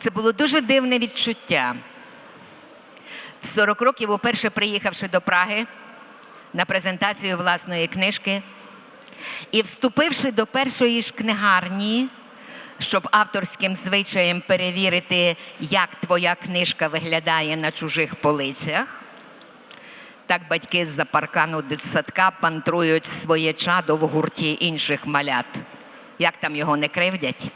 Це було дуже дивне відчуття. В 40 років, уперше приїхавши до Праги на презентацію власної книжки і вступивши до першої ж книгарні, щоб авторським звичаєм перевірити, як твоя книжка виглядає на чужих полицях. Так батьки з-за паркану дитсадка пантрують своє чадо в гурті інших малят. Як там його не кривдять?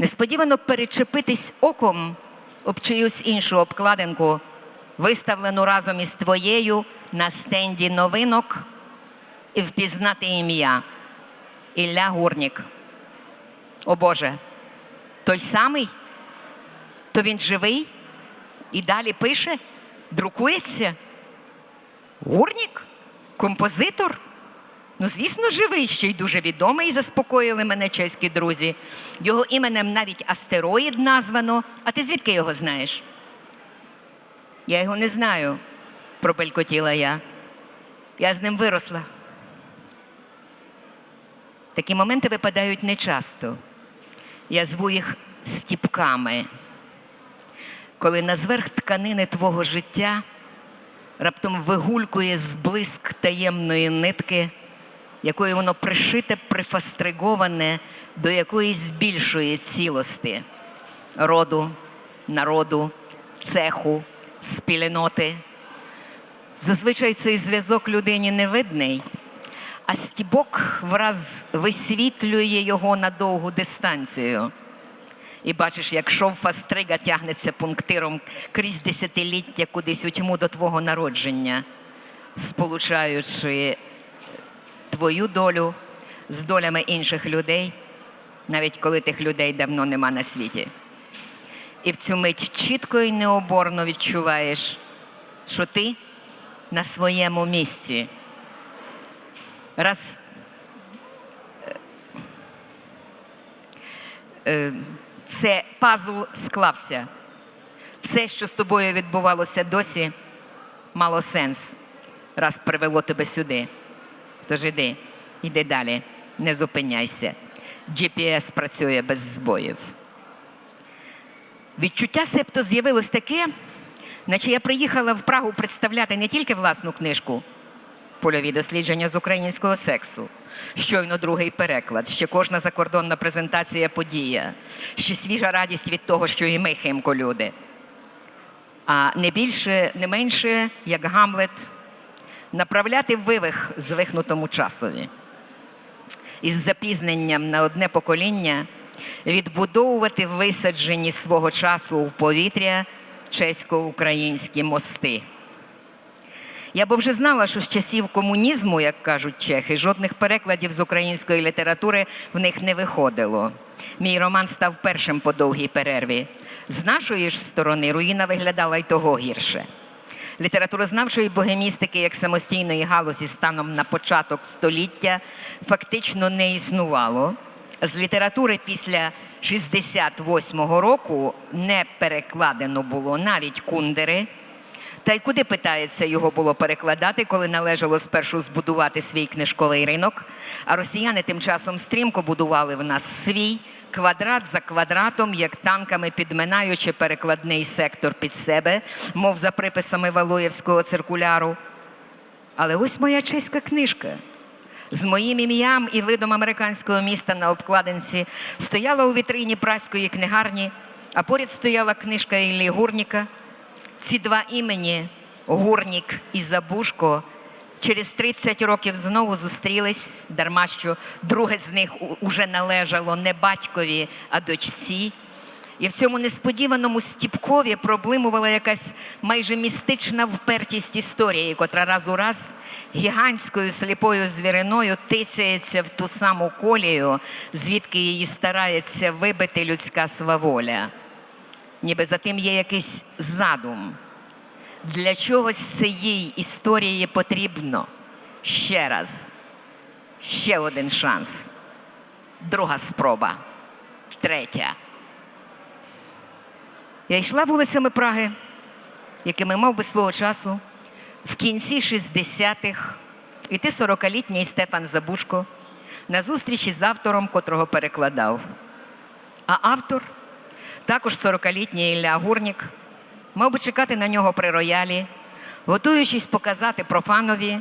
Несподівано перечепитись оком об чиюсь іншу обкладинку, виставлену разом із твоєю на стенді новинок, і впізнати ім'я Ілля Гурнік. О Боже, той самий? То він живий і далі пише, друкується? Гурнік? Композитор? Ну, звісно, живий, ще й дуже відомий, заспокоїли мене чеські друзі. Його іменем навіть астероїд названо. А ти звідки його знаєш? Я його не знаю, пробелькотіла я. Я з ним виросла. Такі моменти випадають нечасто. Я зву їх стіпками. Коли на зверх тканини твого життя раптом вигулькує зблиск таємної нитки, якою воно пришите, прифастриговане до якоїсь більшої цілості роду, народу, цеху, спільноти. Зазвичай цей зв'язок людині не видний, а стібок враз висвітлює його на довгу дистанцію. І бачиш, як шов фастрига тягнеться пунктиром крізь десятиліття кудись у тьму до твого народження, сполучаючи твою долю з долями інших людей, навіть коли тих людей давно нема на світі. І в цю мить чітко і необорно відчуваєш, що ти на своєму місці. Раз е, все, пазл склався. Все, що з тобою відбувалося досі, мало сенс, раз привело тебе сюди. Тож іди, іди далі, не зупиняйся. GPS працює без збоїв. Відчуття септо з'явилось таке, наче я приїхала в Прагу представляти не тільки власну книжку, польові дослідження з українського сексу. Щойно другий переклад, ще кожна закордонна презентація подія, ще свіжа радість від того, що і ми химко люди. А не більше, не менше, як Гамлет, направляти вивих звихнутому часові. Із запізненням на одне покоління відбудовувати висаджені свого часу у повітря чесько-українські мости. Я б вже знала, що з часів комунізму, як кажуть чехи, жодних перекладів з української літератури в них не виходило. Мій роман став першим по довгій перерві. З нашої ж сторони руїна виглядала й того гірше. Літературознавчої богемістики як самостійної галузі станом на початок століття фактично не існувало. З літератури після 68-го року не перекладено було навіть кундери. Та й куди питається його було перекладати, коли належало спершу збудувати свій книжковий ринок, а росіяни тим часом стрімко будували в нас свій квадрат за квадратом, як танками підминаючи перекладний сектор під себе, мов за приписами Валуєвського циркуляру. Але ось моя чеська книжка. З моїм ім'ям і видом американського міста на обкладинці стояла у вітрині праської книгарні, а поряд стояла книжка Іллі Гурніка. Ці два імені Гурнік і Забушко через 30 років знову зустрілись, дарма що друге з них уже належало не батькові, а дочці. І в цьому несподіваному стіпкові проблимувала якась майже містична впертість історії, котра раз у раз гігантською сліпою звіриною тицяється в ту саму колію, звідки її старається вибити людська сваволя ніби за тим є якийсь задум. Для чогось це їй історії потрібно. Ще раз. Ще один шанс. Друга спроба. Третя. Я йшла вулицями Праги, якими мав би свого часу в кінці 60-х іти 40-літній Стефан Забушко на зустрічі з автором, котрого перекладав. А автор також 40-літній Ілля Гурнік, мав би чекати на нього при роялі, готуючись показати профанові.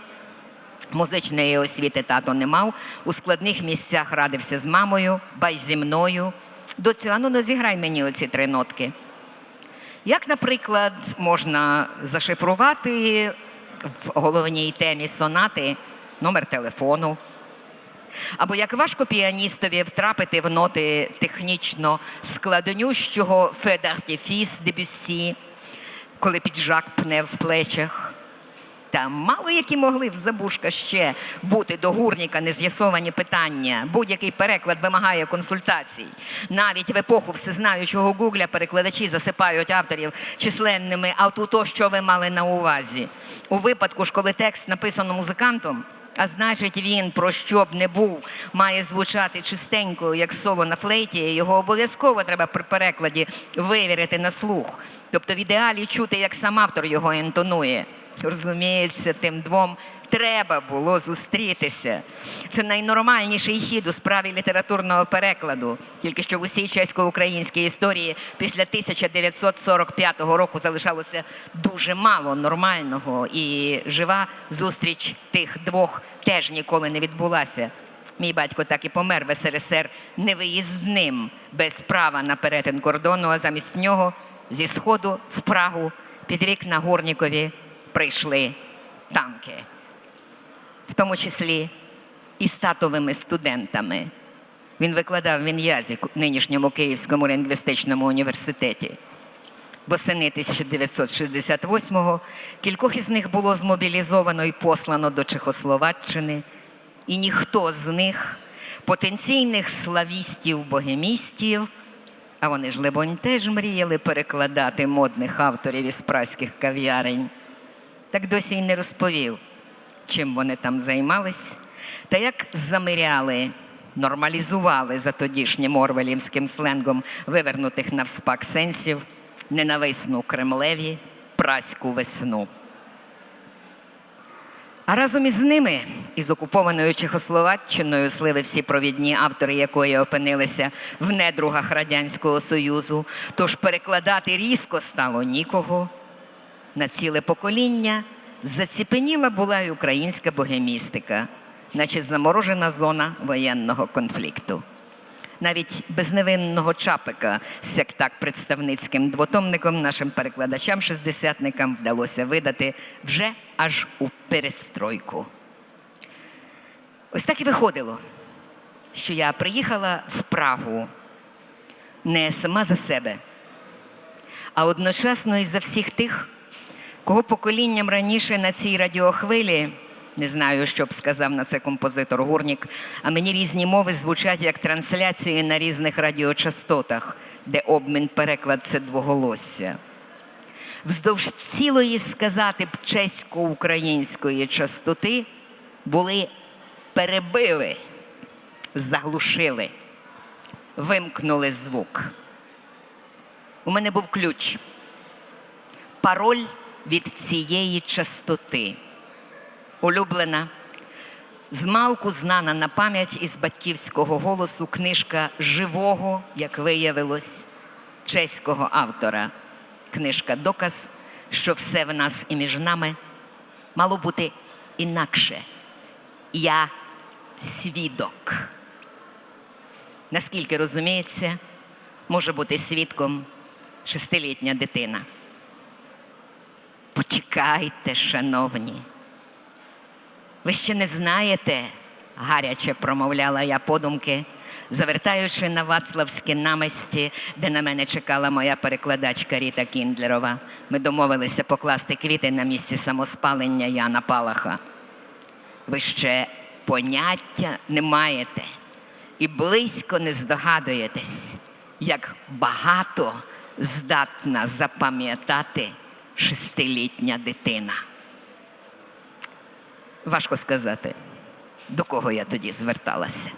Музичної освіти тато не мав. У складних місцях радився з мамою, бай зі мною. Доцю, ану, ну зіграй мені оці три нотки. Як, наприклад, можна зашифрувати в головній темі сонати номер телефону? Або як важко піаністові втрапити в ноти технічно складнющого Федартіфіс Дебюссі, коли піджак пне в плечах? Та мало які могли в забушка ще бути до гурніка нез'ясовані питання. Будь-який переклад вимагає консультацій. Навіть в епоху всезнаючого гугля перекладачі засипають авторів численними а то, що ви мали на увазі. У випадку ж, коли текст написано музикантом, а значить, він про що б не був, має звучати чистенько, як соло на флейті. Його обов'язково треба при перекладі вивірити на слух. Тобто, в ідеалі чути, як сам автор його інтонує. Розуміється, тим двом треба було зустрітися. Це найнормальніший хід у справі літературного перекладу. Тільки що в усій чесько-українській історії після 1945 року залишалося дуже мало нормального, і жива зустріч тих двох теж ніколи не відбулася. Мій батько так і помер в СРСР невиїзним, без права на перетин кордону, а замість нього зі сходу в Прагу під вікна Горнікові прийшли танки, в тому числі і з татовими студентами. Він викладав в Ін'язі, нинішньому Київському лінгвістичному університеті. Восени 1968-го кількох із них було змобілізовано і послано до Чехословаччини, і ніхто з них, потенційних славістів-богемістів, а вони ж, либонь, теж мріяли перекладати модних авторів із праських кав'ярень, так досі й не розповів, чим вони там займались, та як замиряли, нормалізували за тодішнім орвелівським сленгом вивернутих навспак сенсів ненависну Кремлеві праську весну. А разом із ними, із окупованою Чехословаччиною, слили всі провідні автори, якої опинилися в недругах Радянського Союзу. Тож перекладати різко стало нікого. На ціле покоління заціпеніла була й українська богемістика, наче заморожена зона воєнного конфлікту. Навіть безневинного чапика з як так представницьким двотомником нашим перекладачам-шестдесятникам вдалося видати вже аж у перестройку. Ось так і виходило, що я приїхала в Прагу не сама за себе, а одночасно і за всіх тих, кого поколінням раніше на цій радіохвилі. Не знаю, що б сказав на це композитор Гурнік, а мені різні мови звучать як трансляції на різних радіочастотах, де обмін переклад це двоголосся. Вздовж цілої сказати б чесько-української частоти були перебили, заглушили, вимкнули звук. У мене був ключ, пароль від цієї частоти улюблена, змалку знана на пам'ять із батьківського голосу книжка живого, як виявилось, чеського автора. Книжка Доказ, що все в нас і між нами мало бути інакше. Я свідок. Наскільки розуміється, може бути свідком шестилітня дитина. Почекайте, шановні. Ви ще не знаєте, гаряче промовляла я подумки, завертаючи на Вацлавські намисті, де на мене чекала моя перекладачка Ріта Кіндлерова. Ми домовилися покласти квіти на місці самоспалення Яна Палаха. Ви ще поняття не маєте і близько не здогадуєтесь, як багато здатна запам'ятати шестилітня дитина. Важко сказати, до кого я тоді зверталася.